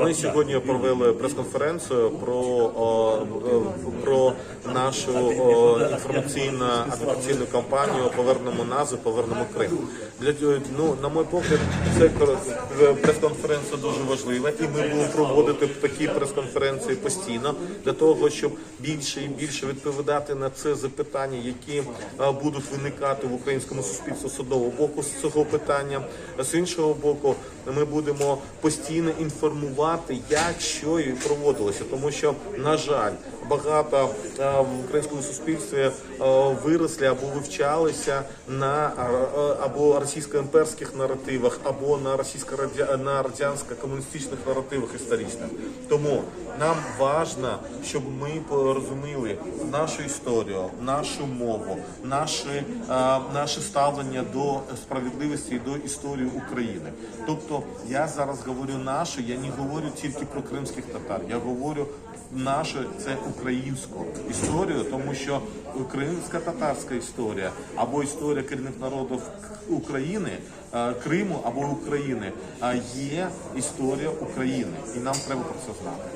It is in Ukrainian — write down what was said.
Ми сьогодні провели прес-конференцію про, е, про нашу агітаційну кампанію Повернемо назву, повернемо Крим. Для ну на мій погляд, це прес-конференція дуже важлива, і ми будемо проводити такі прес-конференції постійно для того, щоб більше і більше відповідати на це запитання, які е, будуть виникати в українському суспільстві з одного боку з цього питання, з іншого боку, ми будемо постійно інформувати, як що і проводилося, тому що на жаль, багато е, в українському суспільстві е, виросли або вивчалися на е, або російсько-імперських наративах, або на російсько на радянсько-комуністичних наративах історичних. Тому нам важливо, щоб ми порозуміли нашу історію, нашу мову, наші, е, наше ставлення до справедливості і до історії України. Тобто я зараз говорю нашу, я не говорю тільки про кримських татар, я говорю нашу це українську історію, тому що українська татарська історія або історія корінних народів України, е, Криму або України е, є історія України, і нам треба про це знати.